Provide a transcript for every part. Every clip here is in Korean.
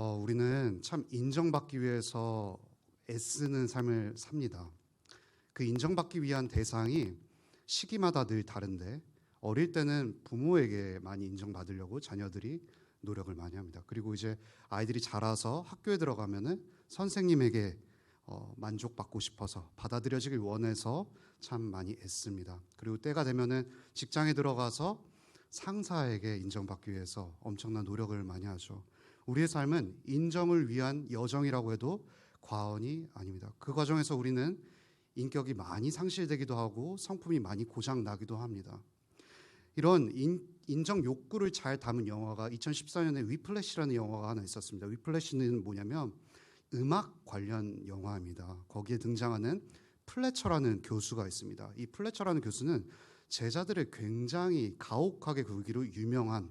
어, 우리는 참 인정받기 위해서 애쓰는 삶을 삽니다. 그 인정받기 위한 대상이 시기마다 늘 다른데 어릴 때는 부모에게 많이 인정받으려고 자녀들이 노력을 많이 합니다. 그리고 이제 아이들이 자라서 학교에 들어가면은 선생님에게 어, 만족받고 싶어서 받아들여지길 원해서 참 많이 애씁니다. 그리고 때가 되면은 직장에 들어가서 상사에게 인정받기 위해서 엄청난 노력을 많이 하죠. 우리의 삶은 인정을 위한 여정이라고 해도 과언이 아닙니다. 그 과정에서 우리는 인격이 많이 상실되기도 하고 성품이 많이 고장 나기도 합니다. 이런 인, 인정 욕구를 잘 담은 영화가 2014년에 위플래시라는 영화가 하나 있었습니다. 위플래시는 뭐냐면 음악 관련 영화입니다. 거기에 등장하는 플래처라는 교수가 있습니다. 이 플래처라는 교수는 제자들을 굉장히 가혹하게 굴기로 유명한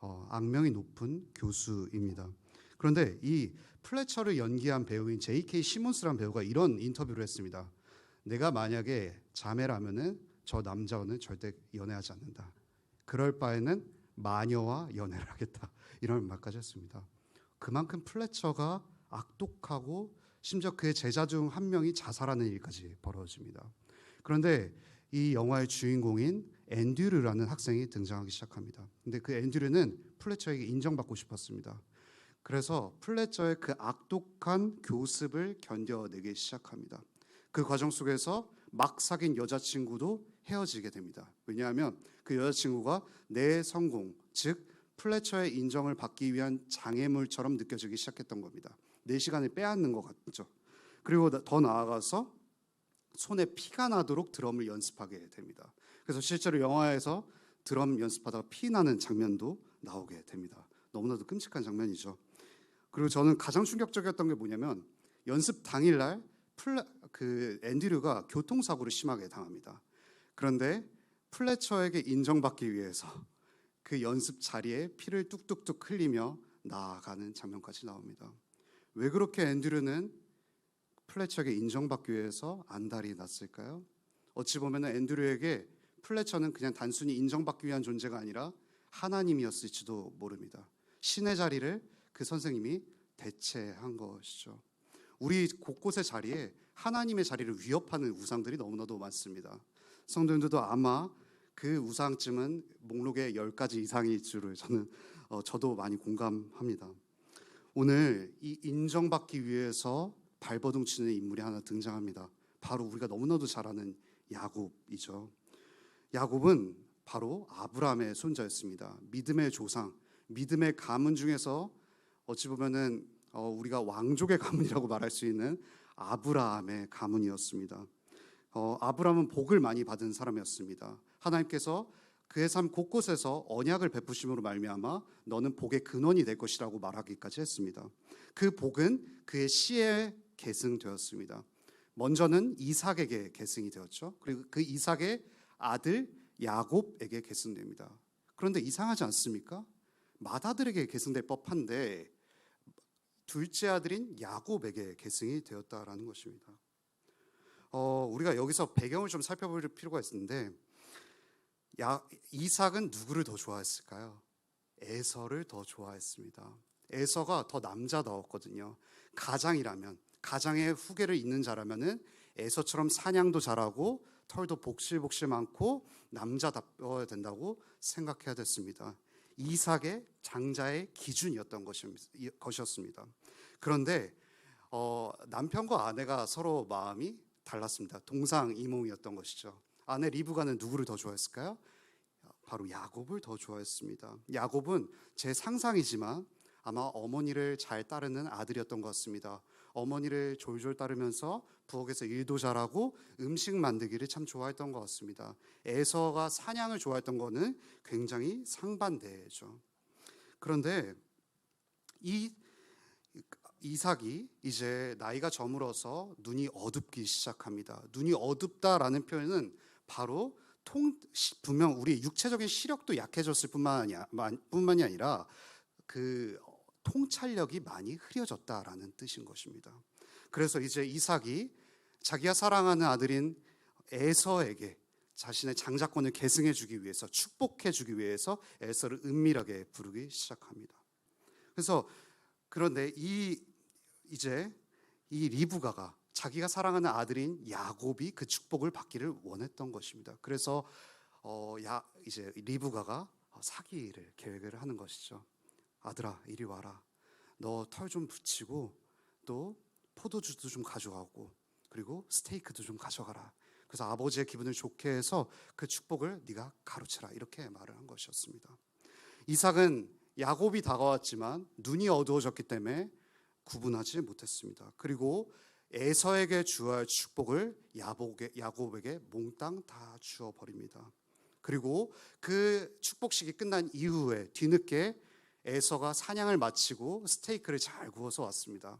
어, 악명이 높은 교수입니다. 그런데 이 플래처를 연기한 배우인 J.K. 시몬스라는 배우가 이런 인터뷰를 했습니다. 내가 만약에 자매라면은 저 남자와는 절대 연애하지 않는다. 그럴 바에는 마녀와 연애를 하겠다. 이런 말까지 했습니다. 그만큼 플래처가 악독하고 심지어 그의 제자 중 한 명이 자살하는 일까지 벌어집니다. 그런데 이 영화의 주인공인 앤드류라는 학생이 등장하기 시작합니다. 근데 그 앤드류는 플래처에게 인정받고 싶었습니다. 그래서 플래처의 그 악독한 교습을 견뎌내기 시작합니다. 그 과정 속에서 막 사귄 여자친구도 헤어지게 됩니다. 왜냐하면 그 여자친구가 내 성공, 즉 플래처의 인정을 받기 위한 장애물처럼 느껴지기 시작했던 겁니다. 내 시간을 빼앗는 것 같죠. 그리고 더 나아가서 손에 피가 나도록 드럼을 연습하게 됩니다. 그래서 실제로 영화에서 드럼 연습하다가 피 나는 장면도 나오게 됩니다. 너무나도 끔찍한 장면이죠. 그리고 저는 가장 충격적이었던 게 뭐냐면 연습 당일날 플레, 그 앤드류가 교통사고를 심하게 당합니다. 그런데 플래처에게 인정받기 위해서 그 연습 자리에 피를 뚝뚝뚝 흘리며 나아가는 장면까지 나옵니다. 왜 그렇게 앤드류는 플래처에게 인정받기 위해서 안달이 났을까요? 어찌 보면 앤드류에게 플래처는 그냥 단순히 인정받기 위한 존재가 아니라 하나님이었을지도 모릅니다. 신의 자리를 그 선생님이 대체한 것이죠. 우리 곳곳의 자리에 하나님의 자리를 위협하는 우상들이 너무나도 많습니다. 성도님들도 아마 그 우상쯤은 목록에 10가지 이상일 줄을 저는 어, 저도 많이 공감합니다. 오늘 이 인정받기 위해서 발버둥 치는 인물이 하나 등장합니다. 바로 우리가 너무나도 잘 아는 야곱이죠. 야곱은 바로 아브라함의 손자였습니다. 믿음의 조상, 믿음의 가문 중에서 어찌 보면은 어, 우리가 왕족의 가문이라고 말할 수 있는 아브라함의 가문이었습니다. 어, 아브라함은 복을 많이 받은 사람이었습니다. 하나님께서 그의 삶 곳곳에서 언약을 베푸심으로 말미암아 너는 복의 근원이 될 것이라고 말하기까지 했습니다. 그 복은 그의 씨에 계승되었습니다. 먼저는 이삭에게 계승이 되었죠. 그리고 그 이삭의 아들 야곱에게 계승됩니다. 그런데 이상하지 않습니까? 맏아들에게 계승될 법한데 둘째 아들인 야곱에게 계승이 되었다라는 것입니다. 어, 우리가 여기서 배경을 좀 살펴볼 필요가 있는데 야, 이삭은 누구를 더 좋아했을까요? 에서를 더 좋아했습니다. 에서가 더 남자다웠거든요. 가장이라면 가장의 후계를 잇는 자라면은 에서처럼 사냥도 잘하고 털도 복실복실 많고 남자답어야 된다고 생각해야 됐습니다. 이삭의 장자의 기준이었던 것이었습니다. 그런데 어, 남편과 아내가 서로 마음이 달랐습니다. 동상이몽이었던 것이죠. 아내 리브가는 누구를 더 좋아했을까요? 바로 야곱을 더 좋아했습니다. 야곱은 제 상상이지만 아마 어머니를 잘 따르는 아들이었던 것 같습니다. 어머니를 졸졸 따르면서 부엌에서 일도 잘하고 음식 만들기를 참 좋아했던 것 같습니다. 에서가 사냥을 좋아했던 거는 굉장히 상반되죠. 그런데 이 이삭이 이제 나이가 저물어서 눈이 어둡기 시작합니다. 눈이 어둡다라는 표현은 바로 통 분명 우리 육체적인 시력도 약해졌을 뿐만 뿐만이 아니라 그 통찰력이 많이 흐려졌다라는 뜻인 것입니다. 그래서 이제 이삭이 자기가 사랑하는 아들인 에서에게 자신의 장자권을 계승해 주기 위해서 축복해 주기 위해서 에서를 은밀하게 부르기 시작합니다. 그래서 그런데 이 이제 이 리브가가 자기가 사랑하는 아들인 야곱이 그 축복을 받기를 원했던 것입니다. 그래서 어, 야 이제 리브가가 사기를 계획을 하는 것이죠. 아들아 이리 와라. 너 털 좀 붙이고 또 포도주도 좀 가져가고 그리고 스테이크도 좀 가져가라. 그래서 아버지의 기분을 좋게 해서 그 축복을 네가 가로채라 이렇게 말을 한 것이었습니다. 이삭은 야곱이 다가왔지만 눈이 어두워졌기 때문에 구분하지 못했습니다. 그리고 에서에게 주어야 할 축복을 야곱에, 야곱에게 몽땅 다 주어 버립니다. 그리고 그 축복식이 끝난 이후에 뒤늦게 에서가 사냥을 마치고 스테이크를 잘 구워서 왔습니다.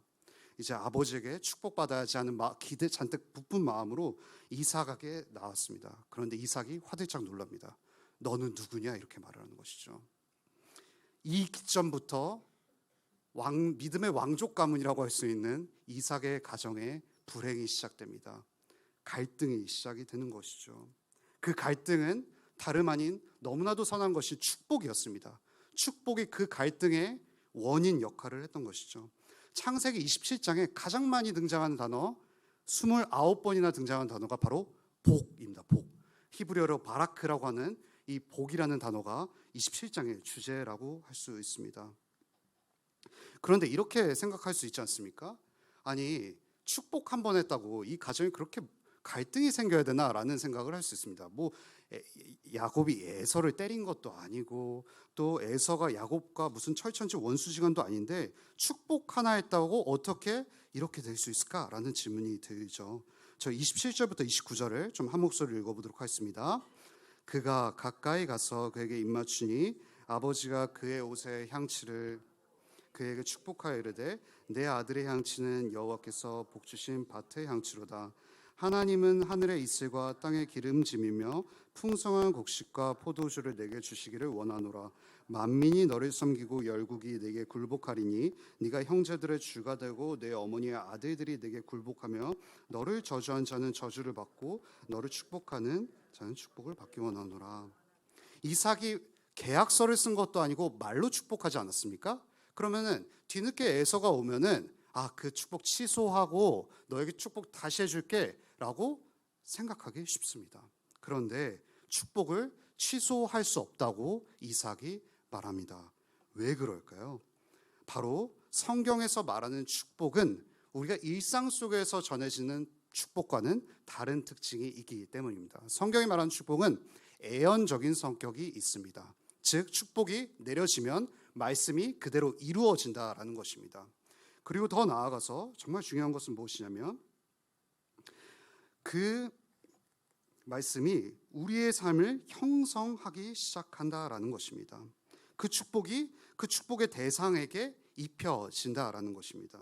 이제 아버지에게 축복받아야지 하는 마, 기대 잔뜩 부푼 마음으로 이삭에게 나왔습니다. 그런데 이삭이 화들짝 놀랍니다. 너는 누구냐 이렇게 말을 하는 것이죠. 이 기점부터 왕, 믿음의 왕족 가문이라고 할 수 있는 이삭의 가정에 불행이 시작됩니다. 갈등이 시작이 되는 것이죠. 그 갈등은 다름 아닌 너무나도 선한 것이 축복이었습니다. 축복이 그 갈등의 원인 역할을 했던 것이죠. 창세기 27장에 가장 많이 등장하는 단어 29번이나 등장하는 단어가 바로 복입니다. 복. 히브리어로 바라크라고 하는 이 복이라는 단어가 27장의 주제라고 할 수 있습니다. 그런데 이렇게 생각할 수 있지 않습니까? 아니 축복 한 번 했다고 이 가정이 그렇게 갈등이 생겨야 되나라는 생각을 할 수 있습니다. 뭐 에, 야곱이 에서를 때린 것도 아니고 또 에서가 야곱과 무슨 철천지 원수지간도 아닌데 축복 하나 했다고 어떻게 이렇게 될 수 있을까라는 질문이 들죠. 저 27절부터 29절을 좀 한 목소리로 읽어보도록 하겠습니다. 그가 가까이 가서 그에게 입맞추니 아버지가 그의 옷에 향치를 그에게 축복하여 이르되 내 아들의 향치는 여호와께서 복 주신 밭의 향치로다 하나님은 하늘의 이슬과 땅의 기름짐이며 풍성한 곡식과 포도주를 내게 주시기를 원하노라 만민이 너를 섬기고 열국이 내게 굴복하리니 네가 형제들의 주가 되고 내 어머니의 아들들이 내게 굴복하며 너를 저주한 자는 저주를 받고 너를 축복하는 자는 축복을 받기 원하노라 이삭이 계약서를 쓴 것도 아니고 말로 축복하지 않았습니까? 그러면은 뒤늦게 에서가 오면은 아 그 축복 취소하고 너에게 축복 다시 해줄게 라고 생각하기 쉽습니다. 그런데 축복을 취소할 수 없다고 이삭이 말합니다. 왜 그럴까요? 바로 성경에서 말하는 축복은 우리가 일상 속에서 전해지는 축복과는 다른 특징이 있기 때문입니다. 성경이 말하는 축복은 애연적인 성격이 있습니다. 즉 축복이 내려지면 말씀이 그대로 이루어진다라는 것입니다. 그리고 더 나아가서 정말 중요한 것은 무엇이냐면 그 말씀이 우리의 삶을 형성하기 시작한다라는 것입니다. 그 축복이 그 축복의 대상에게 입혀진다라는 것입니다.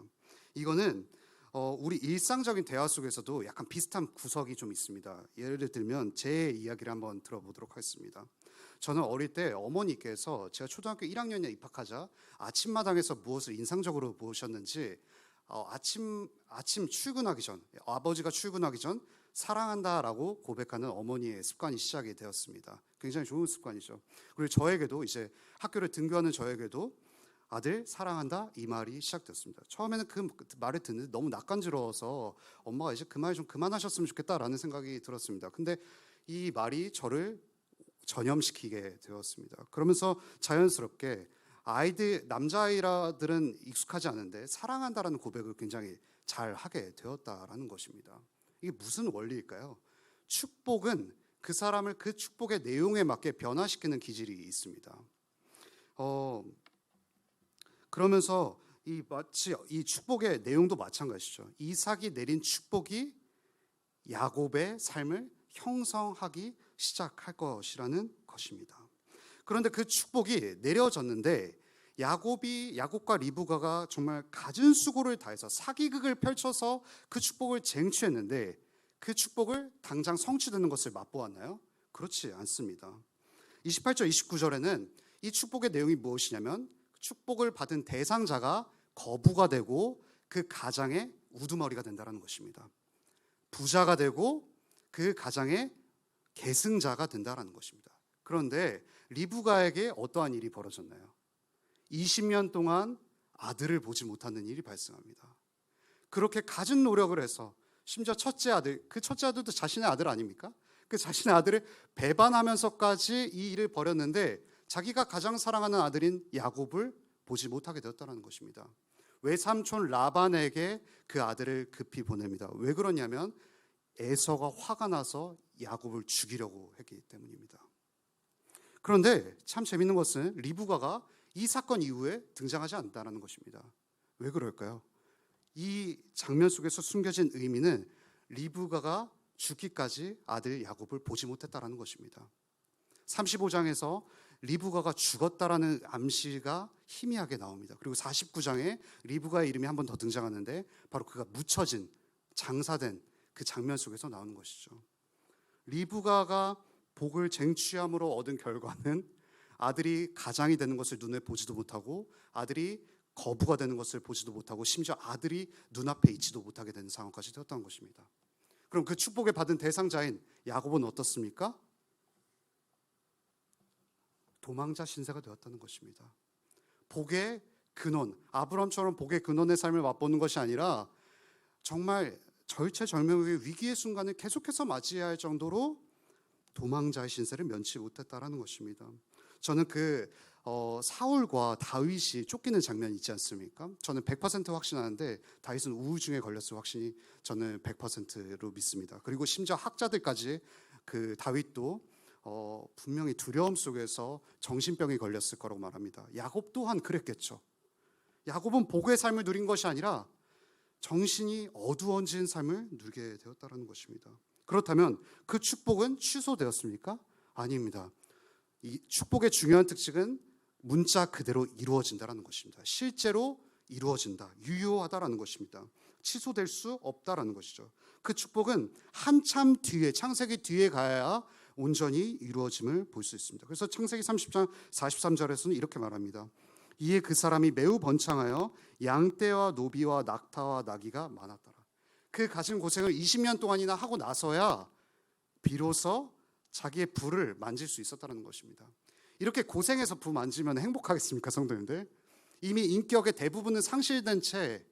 이거는 어, 우리 일상적인 대화 속에서도 약간 비슷한 구석이 좀 있습니다. 예를 들면 제 이야기를 한번 들어보도록 하겠습니다. 저는 어릴 때 어머니께서 제가 초등학교 1학년에 입학하자 아침마당에서 무엇을 인상적으로 보셨는지 어, 아침 아침 출근하기 전 아버지가 출근하기 전 사랑한다라고 고백하는 어머니의 습관이 시작이 되었습니다. 굉장히 좋은 습관이죠. 그리고 저에게도 이제 학교를 등교하는 저에게도 아들 사랑한다 이 말이 시작되었습니다. 처음에는 그 말을 듣는데 너무 낯간지러워서 엄마가 이제 그 말 좀 그만하셨으면 좋겠다라는 생각이 들었습니다. 근데 이 말이 저를 전염시키게 되었습니다. 그러면서 자연스럽게 아이들 남자아이라들은 익숙하지 않은데 사랑한다라는 고백을 굉장히 잘 하게 되었다라는 것입니다. 이게 무슨 원리일까요? 축복은 그 사람을 그 축복의 내용에 맞게 변화시키는 기질이 있습니다. 어, 그러면서 이 마치 이 축복의 내용도 마찬가지죠. 이삭이 내린 축복이 야곱의 삶을 형성하기 시작할 것이라는 것입니다. 그런데 그 축복이 내려졌는데 야곱이 야곱과 리브가가 정말 갖은 수고를 다해서 사기극을 펼쳐서 그 축복을 쟁취했는데 그 축복을 당장 성취되는 것을 맛보았나요? 그렇지 않습니다. 28절 29절에는 이 축복의 내용이 무엇이냐면 축복을 받은 대상자가 거부가 되고 그 가장의 우두머리가 된다는 것입니다. 부자가 되고 그 가장의 계승자가 된다는 것입니다. 그런데 리브가에게 어떠한 일이 벌어졌나요? 20년 동안 아들을 보지 못하는 일이 발생합니다. 그렇게 갖은 노력을 해서 심지어 첫째 아들, 그 첫째 아들도 자신의 아들 아닙니까? 그 자신의 아들을 배반하면서까지 이 일을 벌였는데 자기가 가장 사랑하는 아들인 야곱을 보지 못하게 되었다는 것입니다. 외삼촌 라반에게 그 아들을 급히 보냅니다. 왜 그러냐면 에서가 화가 나서 야곱을 죽이려고 했기 때문입니다. 그런데 참 재밌는 것은 리브가가 이 사건 이후에 등장하지 않는다는 것입니다. 왜 그럴까요? 이 장면 속에서 숨겨진 의미는 리브가가 죽기까지 아들 야곱을 보지 못했다라는 것입니다. 35장에서 리브가가 죽었다라는 암시가 희미하게 나옵니다. 그리고 49장에 리브가의 이름이 한 번 더 등장하는데 바로 그가 묻혀진 장사된 그 장면 속에서 나오는 것이죠. 리브가가 복을 쟁취함으로 얻은 결과는 아들이 가장이 되는 것을 눈에 보지도 못하고 아들이 거부가 되는 것을 보지도 못하고 심지어 아들이 눈앞에 있지도 못하게 되는 상황까지 되었다는 것입니다. 그럼 그 축복을 받은 대상자인 야곱은 어떻습니까? 도망자 신세가 되었다는 것입니다. 복의 근원, 아브람처럼 복의 근원의 삶을 맛보는 것이 아니라 정말 절체절명의 위기의 순간을 계속해서 맞이해야 할 정도로 도망자의 신세를 면치 못했다라는 것입니다. 저는 그 어, 사울과 다윗이 쫓기는 장면 있지 않습니까? 저는 100% 확신하는데 다윗은 우울증에 걸렸을 확신이 저는 100%로 믿습니다. 그리고 심지어 학자들까지 그 다윗도 어, 분명히 두려움 속에서 정신병이 걸렸을 거라고 말합니다. 야곱 또한 그랬겠죠. 야곱은 복의 삶을 누린 것이 아니라 정신이 어두워진 삶을 누리게 되었다는 것입니다. 그렇다면 그 축복은 취소되었습니까? 아닙니다. 이 축복의 중요한 특징은 문자 그대로 이루어진다라는 것입니다. 실제로 이루어진다, 유효하다라는 것입니다. 취소될 수 없다라는 것이죠. 그 축복은 한참 뒤에 창세기 뒤에 가야 온전히 이루어짐을 볼 수 있습니다. 그래서 창세기 30장 43절에서는 이렇게 말합니다. 이에 그 사람이 매우 번창하여 양떼와 노비와 낙타와 나귀가 많았더라. 그 가진 고생을 20년 동안이나 하고 나서야 비로소 자기의 부를 만질 수 있었다는 것입니다. 이렇게 고생해서 부 만지면 행복하겠습니까, 성도님들? 이미 인격의 대부분은 상실된 채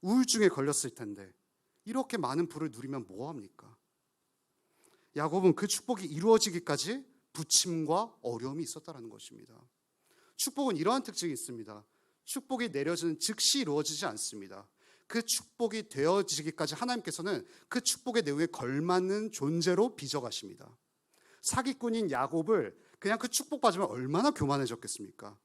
우울증에 걸렸을 텐데 이렇게 많은 부를 누리면 뭐 합니까? 야곱은 그 축복이 이루어지기까지 부침과 어려움이 있었다는 것입니다. 축복은 이러한 특징이 있습니다. 축복이 내려지는 즉시 이루어지지 않습니다. 그 축복이 되어지기까지 하나님께서는 그 축복의 내용에 걸맞는 존재로 빚어가십니다. 사기꾼인 야곱을 그냥 그 축복 받으면 얼마나 교만해졌겠습니까?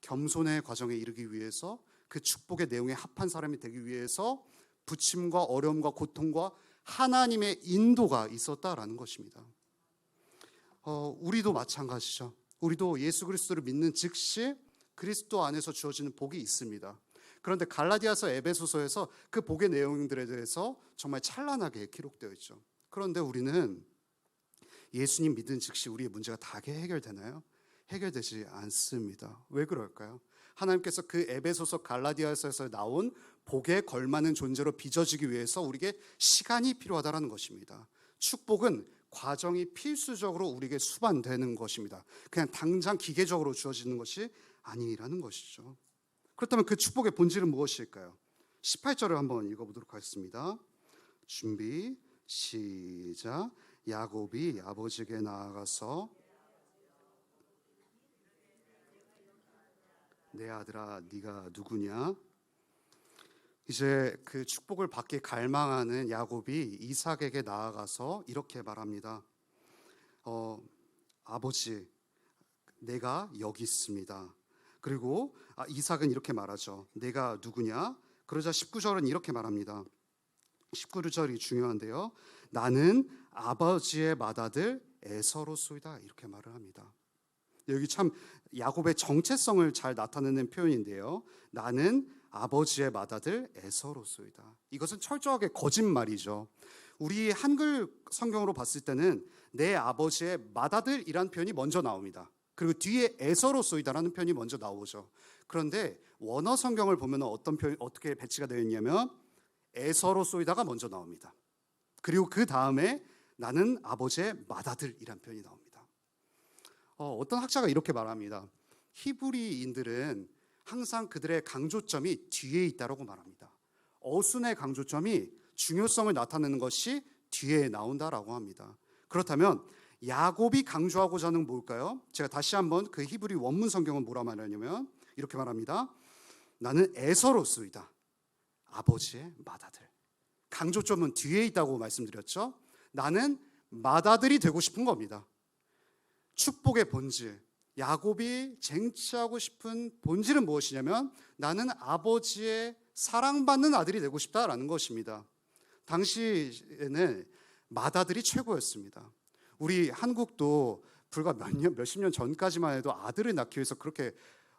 겸손의 과정에 이르기 위해서 그 축복의 내용에 합한 사람이 되기 위해서 부침과 어려움과 고통과 하나님의 인도가 있었다라는 것입니다. 어, 우리도 마찬가지죠. 우리도 예수 그리스도를 믿는 즉시 그리스도 안에서 주어지는 복이 있습니다. 그런데 갈라디아서 에베소서에서 그 복의 내용들에 대해서 정말 찬란하게 기록되어 있죠. 그런데 우리는 예수님 믿은 즉시 우리의 문제가 다 해결되나요? 해결되지 않습니다. 왜 그럴까요? 하나님께서 그 에베소서 갈라디아서에서 나온 복에 걸맞는 존재로 빚어지기 위해서 우리에게 시간이 필요하다는 것입니다. 축복은 과정이 필수적으로 우리에게 수반되는 것입니다. 그냥 당장 기계적으로 주어지는 것이 아니라는 것이죠. 그렇다면 그 축복의 본질은 무엇일까요? 18절을 한번 읽어보도록 하겠습니다. 준비 시작. 야곱이 아버지에게 나아가서 내 아들아 네가 누구냐? 이제 그 축복을 받기 갈망하는 야곱이 이삭에게 나아가서 이렇게 말합니다. 어, 아버지, 내가 여기 있습니다. 그리고 아, 이삭은 이렇게 말하죠. 내가 누구냐? 그러자 19절은 이렇게 말합니다. 19절이 중요한데요. 나는 아버지의 맏아들 에서로소이다 이렇게 말을 합니다. 여기 참 야곱의 정체성을 잘 나타내는 표현인데요. 나는 아버지의 맏아들 에서로소이다. 이것은 철저하게 거짓말이죠. 우리 한글 성경으로 봤을 때는 내 아버지의 맏아들이란 표현이 먼저 나옵니다. 그리고 뒤에 에서로소이다라는 표현이 먼저 나오죠. 그런데 원어 성경을 보면 어떤 표현 어떻게 배치가 되어 있냐면 에서로소이다가 먼저 나옵니다. 그리고 그 다음에 나는 아버지의 맏아들이란 표현이 나옵니다. 어, 어떤 학자가 이렇게 말합니다. 히브리인들은 항상 그들의 강조점이 뒤에 있다라고 말합니다. 어순의 강조점이 중요성을 나타내는 것이 뒤에 나온다라고 합니다. 그렇다면 야곱이 강조하고자 하는 뭘까요? 제가 다시 한번 그 히브리 원문 성경은 뭐라 말하냐면 이렇게 말합니다. 나는 에서로서이다. 아버지의 맏아들. 강조점은 뒤에 있다고 말씀드렸죠. 나는 맏아들이 되고 싶은 겁니다. 축복의 본질. 야곱이 쟁취하고 싶은 본질은 무엇이냐면 나는 아버지의 사랑받는 아들이 되고 싶다라는 것입니다. 당시에는 맏아들이 최고였습니다. 우리 한국도 불과 몇 년, 몇십 년 전까지만 해도 아들을 낳기 위해서 그렇게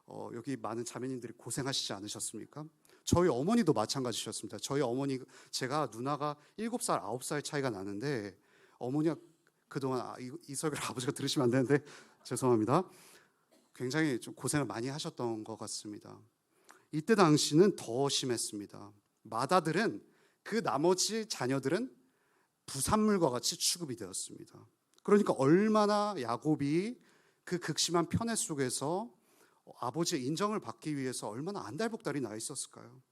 어, 여기 많은 자매님들이 고생하시지 않으셨습니까? 저희 어머니도 마찬가지셨습니다. 저희 어머니 제가 누나가 7살, 9살 차이가 나는데 어머니가 그동안 아, 이, 이 설교를 아버지가 들으시면 안 되는데 죄송합니다. 굉장히 좀 고생을 많이 하셨던 것 같습니다. 이때 당시는 더 심했습니다. 맏아들은 그 나머지 자녀들은 부산물과 같이 취급이 되었습니다. 그러니까 얼마나 야곱이 그 극심한 편애 속에서 아버지의 인정을 받기 위해서 얼마나 안달복달이 나 있었을까요?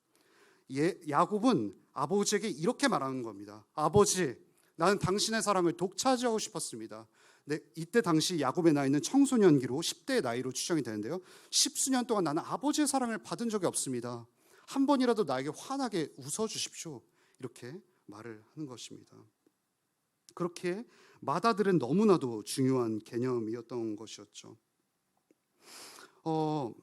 예, 야곱은 아버지에게 이렇게 말하는 겁니다. 아버지, 나는 당신의 사랑을 독차지하고 싶었습니다. 네, 이때 당시 야곱의 나이는 청소년기로 10대의 나이로 추정이 되는데요. 십수년 동안 나는 아버지의 사랑을 받은 적이 없습니다. 한 번이라도 나에게 환하게 웃어 주십시오. 이렇게 말을 하는 것입니다. 그렇게 맏아들은 너무나도 중요한 개념이었던 것이었죠. 어,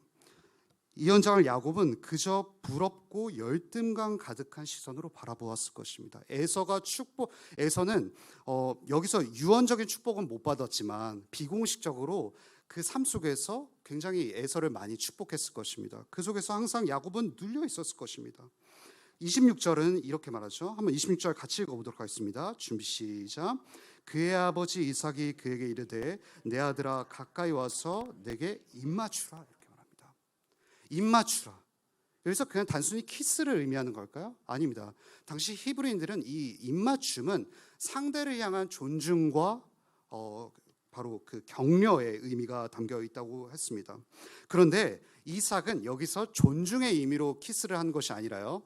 이 현장을 야곱은 그저 부럽고 열등감 가득한 시선으로 바라보았을 것입니다. 에서가 축복, 에서는 어, 여기서 유언적인 축복은 못 받았지만 비공식적으로 그 삶 속에서 굉장히 에서를 많이 축복했을 것입니다. 그 속에서 항상 야곱은 눌려 있었을 것입니다. 26절은 이렇게 말하죠. 한번 26절 같이 읽어보도록 하겠습니다. 준비 시작. 그의 아버지 이삭이 그에게 이르되 내 아들아 가까이 와서 내게 입맞추라 이렇게 말합니다. 입맞추라. 여기서 그냥 단순히 키스를 의미하는 걸까요? 아닙니다. 당시 히브리인들은 이 입맞춤은 상대를 향한 존중과 어, 바로 그 격려의 의미가 담겨 있다고 했습니다. 그런데 이삭은 여기서 존중의 의미로 키스를 한 것이 아니라요.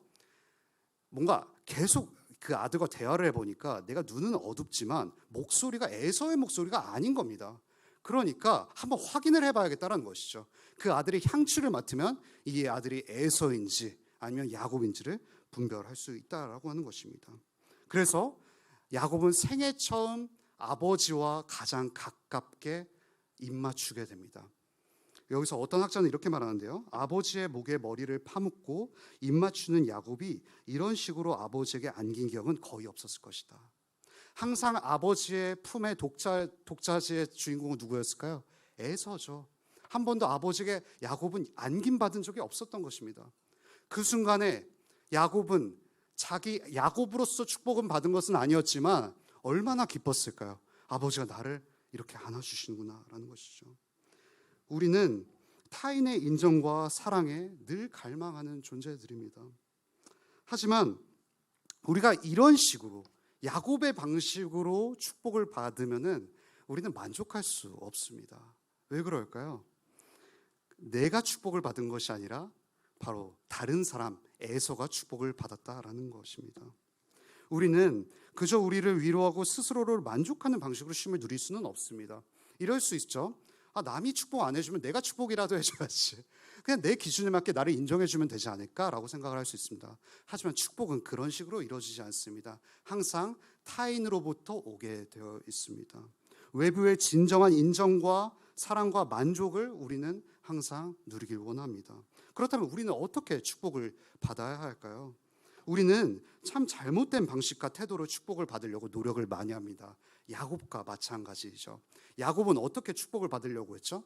뭔가 계속 그 아들과 대화를 해보니까 내가 눈은 어둡지만 목소리가 에서의 목소리가 아닌 겁니다. 그러니까 한번 확인을 해봐야겠다는 것이죠. 그 아들이 향취를 맡으면 이 아들이 에서인지 아니면 야곱인지를 분별할 수 있다라고 하는 것입니다. 그래서 야곱은 생애 처음 아버지와 가장 가깝게 입맞추게 됩니다. 여기서 어떤 학자는 이렇게 말하는데요. 아버지의 목에 머리를 파묻고 입 맞추는 야곱이 이런 식으로 아버지에게 안긴 기억은 거의 없었을 것이다. 항상 아버지의 품의 독자, 독자지의 주인공은 누구였을까요? 에서죠. 한 번도 아버지에게 야곱은 안긴 받은 적이 없었던 것입니다. 그 순간에 야곱은 자기 야곱으로서 축복은 받은 것은 아니었지만 얼마나 기뻤을까요? 아버지가 나를 이렇게 안아주시는구나 라는 것이죠. 우리는 타인의 인정과 사랑에 늘 갈망하는 존재들입니다. 하지만 우리가 이런 식으로 야곱의 방식으로 축복을 받으면은 우리는 만족할 수 없습니다. 왜 그럴까요? 내가 축복을 받은 것이 아니라 바로 다른 사람 에서가 축복을 받았다라는 것입니다. 우리는 그저 우리를 위로하고 스스로를 만족하는 방식으로 쉼을 누릴 수는 없습니다. 이럴 수 있죠. 아, 남이 축복 안 해주면 내가 축복이라도 해줘야지. 그냥 내 기준에 맞게 나를 인정해주면 되지 않을까라고 생각을 할 수 있습니다. 하지만 축복은 그런 식으로 이루어지지 않습니다. 항상 타인으로부터 오게 되어 있습니다. 외부의 진정한 인정과 사랑과 만족을 우리는 항상 누리길 원합니다. 그렇다면 우리는 어떻게 축복을 받아야 할까요? 우리는 참 잘못된 방식과 태도로 축복을 받으려고 노력을 많이 합니다. 야곱과 마찬가지죠. 야곱은 어떻게 축복을 받으려고 했죠?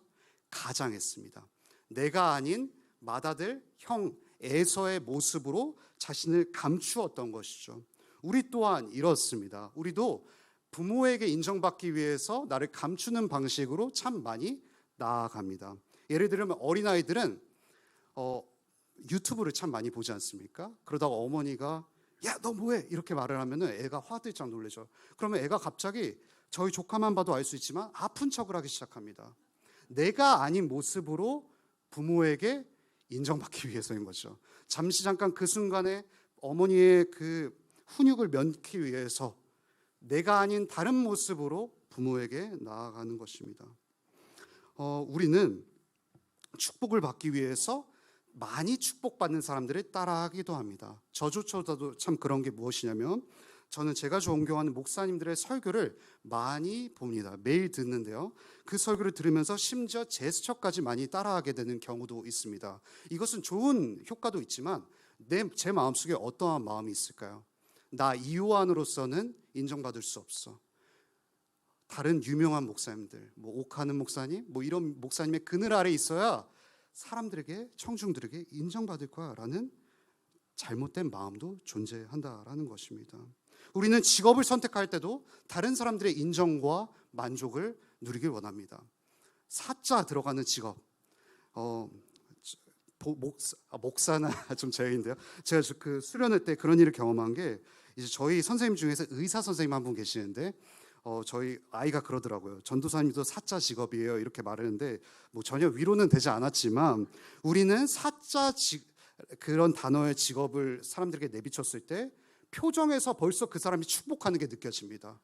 가장했습니다. 내가 아닌 맏아들 형 에서의 모습으로 자신을 감추었던 것이죠. 우리 또한 이렇습니다. 우리도 부모에게 인정받기 위해서 나를 감추는 방식으로 참 많이 나아갑니다. 예를 들면 어린아이들은 어, 유튜브를 참 많이 보지 않습니까? 그러다가 어머니가 야 너 뭐해 이렇게 말을 하면은 애가 화들짝 놀래죠. 그러면 애가 갑자기 저희 조카만 봐도 알 수 있지만 아픈 척을 하기 시작합니다. 내가 아닌 모습으로 부모에게 인정받기 위해서인 거죠. 잠시 잠깐 그 순간에 어머니의 그 훈육을 면키 위해서 내가 아닌 다른 모습으로 부모에게 나아가는 것입니다. 어, 우리는 축복을 받기 위해서 많이 축복받는 사람들을 따라하기도 합니다. 저조차도 참 그런 게 무엇이냐면 저는 제가 존경하는 목사님들의 설교를 많이 봅니다. 매일 듣는데요. 그 설교를 들으면서 심지어 제스처까지 많이 따라하게 되는 경우도 있습니다. 이것은 좋은 효과도 있지만 내 제 마음속에 어떠한 마음이 있을까요? 나 이요한으로서는 인정받을 수 없어. 다른 유명한 목사님들, 뭐 옥하는 목사님, 뭐 이런 목사님의 그늘 아래 있어야 사람들에게 청중들에게 인정받을 거야라는 잘못된 마음도 존재한다라는 것입니다. 우리는 직업을 선택할 때도 다른 사람들의 인정과 만족을 누리길 원합니다. 사자 들어가는 직업, 어, 보- 목사, 아, 목사 나 좀 제인데요. 제가 저그 수련회 때 그런 일을 경험한 게 이제 저희 선생님 중에서 의사 선생님 한 분 계시는데 어, 저희 아이가 그러더라고요. 전도사님도 사자 직업이에요. 이렇게 말하는데 뭐 전혀 위로는 되지 않았지만 우리는 사자 직 그런 단어의 직업을 사람들에게 내비쳤을 때 표정에서 벌써 그 사람이 축복하는 게 느껴집니다.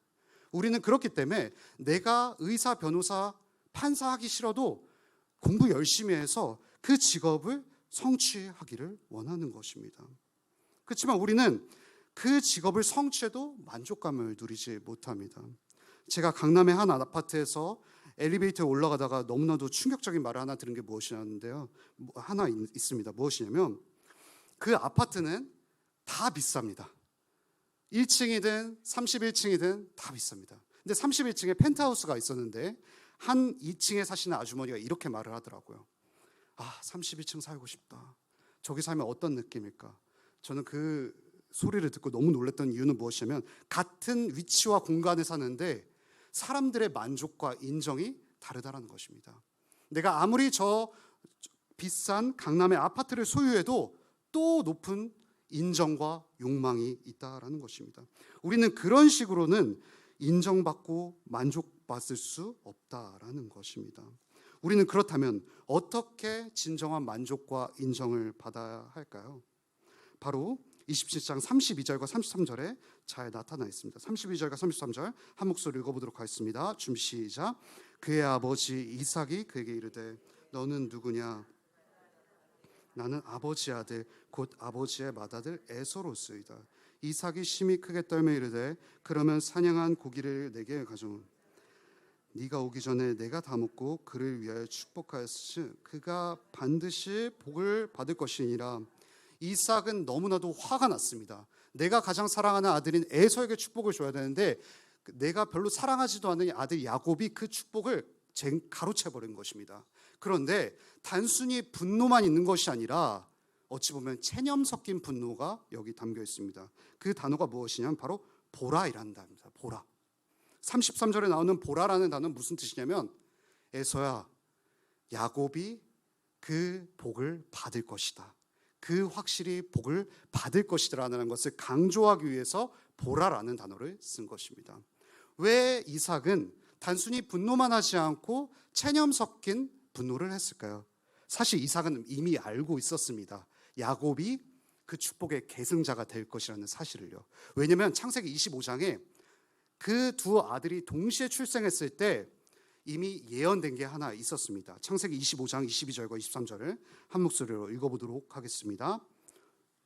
우리는 그렇기 때문에 내가 의사, 변호사, 판사 하기 싫어도 공부 열심히 해서 그 직업을 성취하기를 원하는 것입니다. 그렇지만 우리는 그 직업을 성취해도 만족감을 누리지 못합니다. 제가 강남의 한 아파트에서 엘리베이터에 올라가다가 너무나도 충격적인 말을 하나 들은 게 무엇이냐는데요. 뭐 하나 있- 있습니다. 무엇이냐면 그 아파트는 다 비쌉니다. 1층이든 31층이든 다 비쌉니다. 근데 31층에 펜트하우스가 있었는데 한 2층에 사시는 아주머니가 이렇게 말을 하더라고요. 아, 31층 살고 싶다. 저기 살면 어떤 느낌일까? 저는 그 소리를 듣고 너무 놀랐던 이유는 무엇이냐면 같은 위치와 공간에 사는데 사람들의 만족과 인정이 다르다라는 것입니다. 내가 아무리 저 비싼 강남의 아파트를 소유해도 또 높은 인정과 욕망이 있다라는 것입니다. 우리는 그런 식으로는 인정받고 만족받을 수 없다라는 것입니다. 우리는 그렇다면 어떻게 진정한 만족과 인정을 받아야 할까요? 바로 27장 32절과 33절에 잘 나타나 있습니다. 32절과 33절 한 목소리 읽어보도록 하겠습니다. 준비 시작. 그의 아버지 이삭이 그에게 이르되 너는 누구냐? 나는 아버지 아들 곧 아버지의 맏아들 에서로스이다. 이삭이 심히 크게 떨며 이르되 그러면 사냥한 고기를 내게 가져온 네가 오기 전에 내가 다 먹고 그를 위하여 축복하였으니 그가 반드시 복을 받을 것이니라. 이삭은 너무나도 화가 났습니다. 내가 가장 사랑하는 아들인 에서에게 축복을 줘야 되는데 내가 별로 사랑하지도 않는 아들 야곱이 그 축복을 쟁- 가로채 버린 것입니다. 그런데 단순히 분노만 있는 것이 아니라 어찌 보면 체념 섞인 분노가 여기 담겨 있습니다. 그 단어가 무엇이냐면 바로 보라이라는 단어입니다. 보라. 33절에 나오는 보라라는 단어는 무슨 뜻이냐면 에서야 야곱이 그 복을 받을 것이다. 그 확실히 복을 받을 것이다라는 것을 강조하기 위해서 보라라는 단어를 쓴 것입니다. 왜 이삭은 단순히 분노만 하지 않고 체념 섞인 분노를 했을까요? 사실 이삭은 이미 알고 있었습니다. 야곱이 그 축복의 계승자가 될 것이라는 사실을요. 왜냐하면 창세기 25장에 그 두 아들이 동시에 출생했을 때 이미 예언된 게 하나 있었습니다. 창세기 25장 22절과 23절을 한 목소리로 읽어보도록 하겠습니다.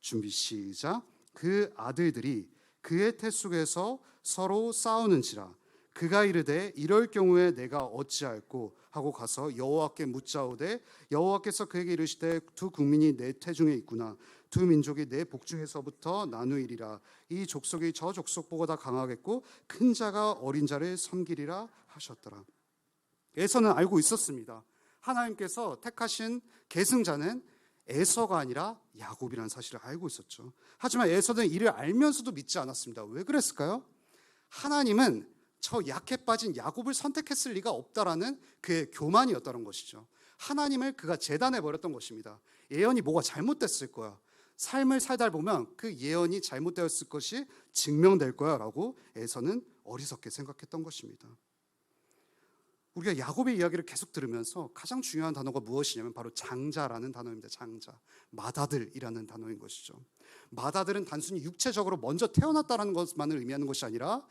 준비 시작. 그 아들들이 그의 태 속에서 서로 싸우는지라 그가 이르되 이럴 경우에 내가 어찌할꼬 하고 가서 여호와께 묻자오되 여호와께서 그에게 이르시되 두 국민이 내 태중에 있구나 두 민족이 내 복중에서부터 나누이리라 이 족속이 저 족속보다 강하겠고 큰 자가 어린 자를 섬기리라 하셨더라 에서는 알고 있었습니다 하나님께서 택하신 계승자는 에서가 아니라 야곱이라는 사실을 알고 있었죠 하지만 에서는 이를 알면서도 믿지 않았습니다 왜 그랬을까요? 하나님은 저 약해 빠진 야곱을 선택했을 리가 없다라는 그의 교만이었다는 것이죠. 하나님을 그가 재단해 버렸던 것입니다. 예언이 뭐가 잘못됐을 거야. 삶을 살다 보면 그 예언이 잘못되었을 것이 증명될 거야라고 에서는 어리석게 생각했던 것입니다. 우리가 야곱의 이야기를 계속 들으면서 가장 중요한 단어가 무엇이냐면 바로 장자라는 단어입니다. 장자. 맏아들이라는 단어인 것이죠. 맏아들은 단순히 육체적으로 먼저 태어났다라는 것만을 의미하는 것이 아니라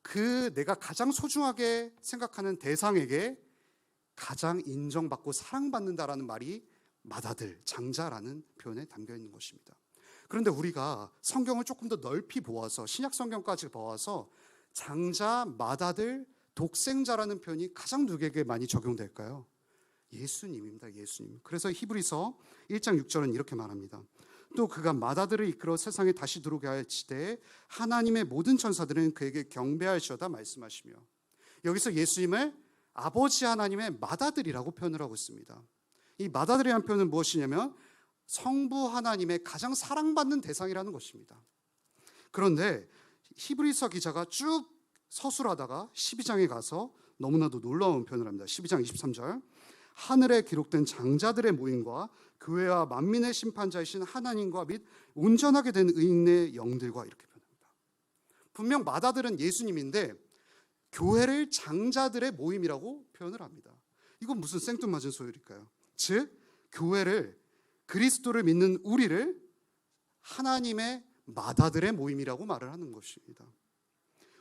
그 내가 가장 소중하게 생각하는 대상에게 가장 인정받고 사랑받는다라는 말이 맏아들, 장자라는 표현에 담겨 있는 것입니다. 그런데 우리가 성경을 조금 더 넓히 보아서 신약 성경까지 보아서 장자, 맏아들, 독생자라는 표현이 가장 누구에게 많이 적용될까요? 예수님입니다. 예수님. 그래서 히브리서 1장 6절은 이렇게 말합니다. 또 그가 맏아들을 이끌어 세상에 다시 들어오게 할 시대에 하나님의 모든 천사들은 그에게 경배할지어다 말씀하시며 여기서 예수님을 아버지 하나님의 맏아들이라고 표현을 하고 있습니다. 이 맏아들이라는 표현은 무엇이냐면 성부 하나님의 가장 사랑받는 대상이라는 것입니다. 그런데 히브리서 기자가 쭉 서술하다가 12장에 가서 너무나도 놀라운 표현을 합니다. 12장 23절. 하늘에 기록된 장자들의 모임과 교회와 만민의 심판자이신 하나님과 및 온전하게 된 의인의 영들과 이렇게 표현합니다. 분명 맏아들은 예수님인데 교회를 장자들의 모임이라고 표현을 합니다. 이건 무슨 생뚱맞은 소율일까요? 즉 교회를 그리스도를 믿는 우리를 하나님의 맏아들의 모임이라고 말을 하는 것입니다.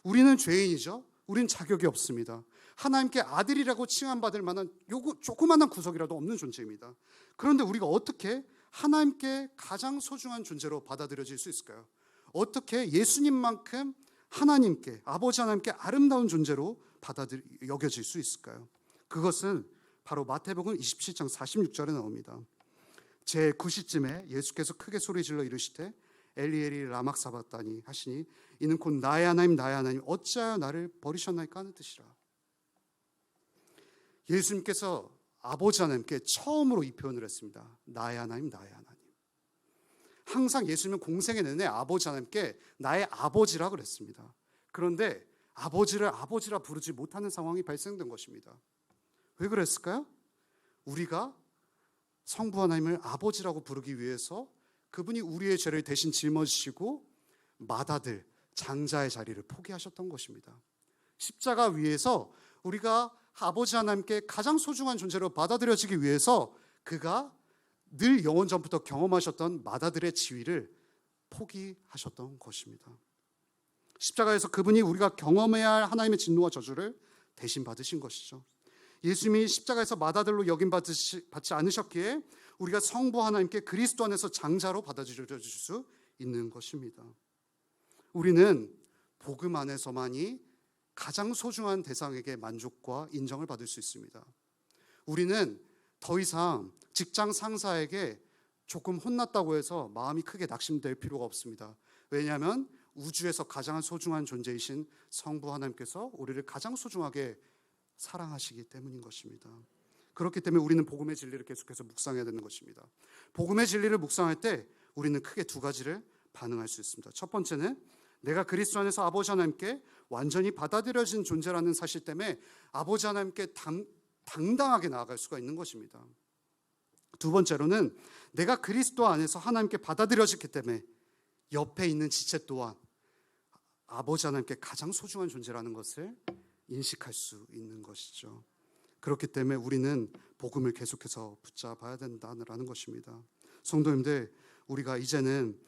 우리는 죄인이죠. 우린 자격이 없습니다. 하나님께 아들이라고 칭함받을 만한 요거 조그마한 구석이라도 없는 존재입니다. 그런데 우리가 어떻게 하나님께 가장 소중한 존재로 받아들여질 수 있을까요? 어떻게 예수님만큼 하나님께 아버지 하나님께 아름다운 존재로 받아들 여겨질 수 있을까요? 그것은 바로 마태복음 27장 46절에 나옵니다. 제 9시쯤에 예수께서 크게 소리 질러 이르시되 엘리엘이 라막 사봤다니 하시니 이는 곧 나의 하나님 나의 하나님 어찌하여 나를 버리셨나이까 하는 뜻이라. 예수님께서 아버지 하나님께 처음으로 이 표현을 했습니다. 나의 하나님 나의 하나님. 항상 예수님은 공생애 내내 아버지 하나님께 나의 아버지라 그랬습니다. 그런데 아버지를 아버지라 부르지 못하는 상황이 발생된 것입니다. 왜 그랬을까요? 우리가 성부 하나님을 아버지라고 부르기 위해서 그분이 우리의 죄를 대신 짊어지시고 맏아들 장자의 자리를 포기하셨던 것입니다. 십자가 위에서 우리가 아버지 하나님께 가장 소중한 존재로 받아들여지기 위해서 그가 늘 영원 전부터 경험하셨던 맏아들의 지위를 포기하셨던 것입니다. 십자가에서 그분이 우리가 경험해야 할 하나님의 진노와 저주를 대신 받으신 것이죠. 예수님이 십자가에서 맏아들로 여김 받지 않으셨기에 우리가 성부 하나님께 그리스도 안에서 장자로 받아들여 줄수 있는 것입니다. 우리는 복음 안에서만이 가장 소중한 대상에게 만족과 인정을 받을 수 있습니다. 우리는 더 이상 직장 상사에게 조금 혼났다고 해서 마음이 크게 낙심될 필요가 없습니다. 왜냐하면 우주에서 가장 소중한 존재이신 성부 하나님께서 우리를 가장 소중하게 사랑하시기 때문인 것입니다. 그렇기 때문에 우리는 복음의 진리를 계속해서 묵상해야 되는 것입니다. 복음의 진리를 묵상할 때 우리는 크게 두 가지를 반응할 수 있습니다. 첫 번째는 내가 그리스도 안에서 아버지 하나님께 완전히 받아들여진 존재라는 사실 때문에 아버지 하나님께 당, 당당하게 나아갈 수가 있는 것입니다. 두 번째로는 내가 그리스도 안에서 하나님께 받아들여졌기 때문에 옆에 있는 지체 또한 아버지 하나님께 가장 소중한 존재라는 것을 인식할 수 있는 것이죠. 그렇기 때문에 우리는 복음을 계속해서 붙잡아야 된다는 것입니다. 성도님들, 우리가 이제는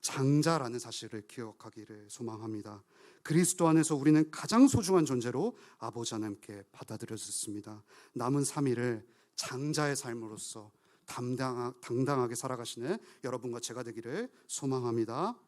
장자라는 사실을 기억하기를 소망합니다. 그리스도 안에서 우리는 가장 소중한 존재로 아버지 하나님께 받아들여졌습니다. 남은 3일을 장자의 삶으로서 당당하게 살아가시는 여러분과 제가 되기를 소망합니다.